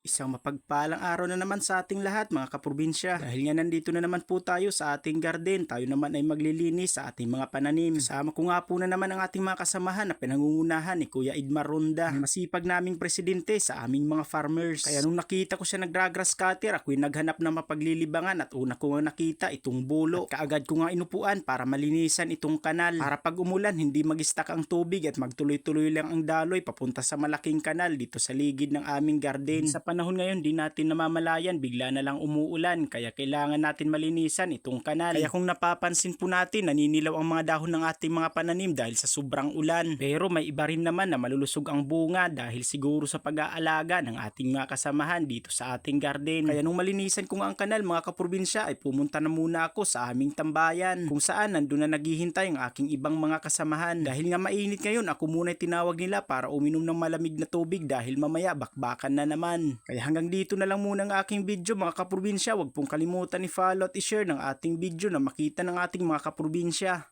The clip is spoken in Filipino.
Isang mapagpalang araw na naman sa ating lahat mga kaprobinsya. Dahil nga nandito na naman po tayo sa ating garden, tayo naman ay maglilinis sa ating mga pananim. Kasama ko nga po na naman ang ating mga kasamahan na pinangungunahan ni Kuya Idmar Ronda, ang masipag naming presidente sa aming mga farmers. Kaya nung nakita ko siya nagdragrass cutter, ako'y naghanap ng mapaglilibangan at una ko nga nakita itong bulo. At kaagad ko nga inupuan para malinisan itong kanal. Para pag umulan, hindi mag-stack ang tubig at magtuloy-tuloy lang ang daloy papunta sa malaking kanal dito sa ligid ng aming garden. Sa panahon ngayon, di natin namamalayan, bigla na lang umuulan, kaya kailangan natin malinisan itong kanal. Kaya kung napapansin po natin, naninilaw ang mga dahon ng ating mga pananim dahil sa sobrang ulan. Pero may iba rin naman na malulusog ang bunga dahil siguro sa pag-aalaga ng ating mga kasamahan dito sa ating garden. Kaya nung malinisan ko nga ang kanal, mga kaprobinsya, ay pumunta na muna ako sa aming tambayan kung saan nandun na naghihintay ang aking ibang mga kasamahan. Dahil nga mainit ngayon, ako muna tinawag nila para uminom ng malamig na tubig dahil mamaya bakbakan na naman. Kaya hanggang dito na lang muna ang aking video mga kaprobinsya. Huwag pong kalimutan i-follow at i-share ng ating video na makita ng ating mga kaprobinsya.